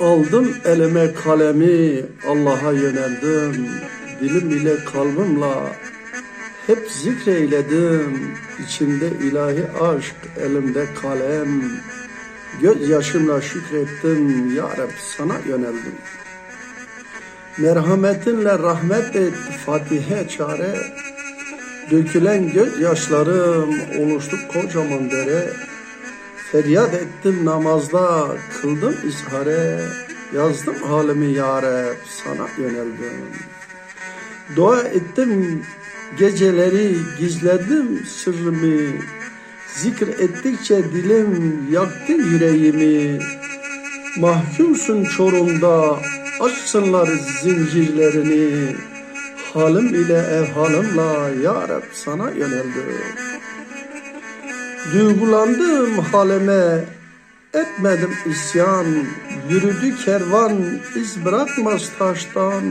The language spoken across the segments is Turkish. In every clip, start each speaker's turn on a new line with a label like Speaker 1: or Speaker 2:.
Speaker 1: Aldım elime kalemi, Allah'a yöneldim. Dilim ile kalbimle hep zikreyledim. İçimde ilahi aşk, elimde kalem. Göz yaşımla şükrettim, Ya Rab sana yöneldim. Merhametinle rahmet et, Fatihe çare. Dökülen gözyaşlarım oluştu kocaman dere. Feryat ettim namazda, kıldım izhare, yazdım halimi yare, sana yöneldim. Dua ettim geceleri, gizledim sırrımı, zikir ettikçe dilim yaktı yüreğimi. Mahkumsun çorumda, açsınlar zincirlerini, halim ile evhalimla ya Rab sana yöneldim. Duygulandım halime, etmedim isyan. Yürüdü kervan, iz bırakmaz taştan.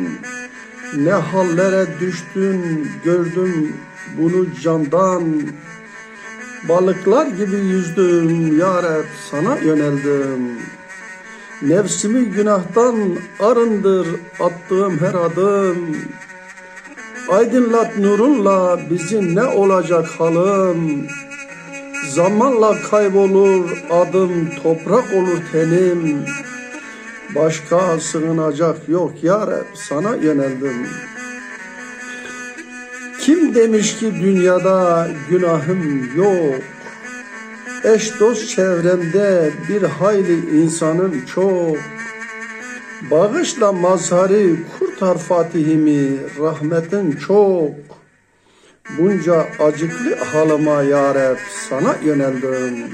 Speaker 1: Ne hallere düştün, gördüm bunu candan. Balıklar gibi yüzdüm, ya Rab sana yöneldim. Nefsimi günahtan arındır attığım her adım. Aydınlat nurunla bizim ne olacak halım. Zamanla kaybolur adım, toprak olur tenim. Başka sığınacak yok ya Rab, sana yöneldim. Kim demiş ki dünyada günahım yok? Eş dost çevremde bir hayli insanım çok. Bağışla mazharı, kurtar Fatihimi, rahmetin çok. Bunca acıklı halıma ya Rab, sana yöneldim.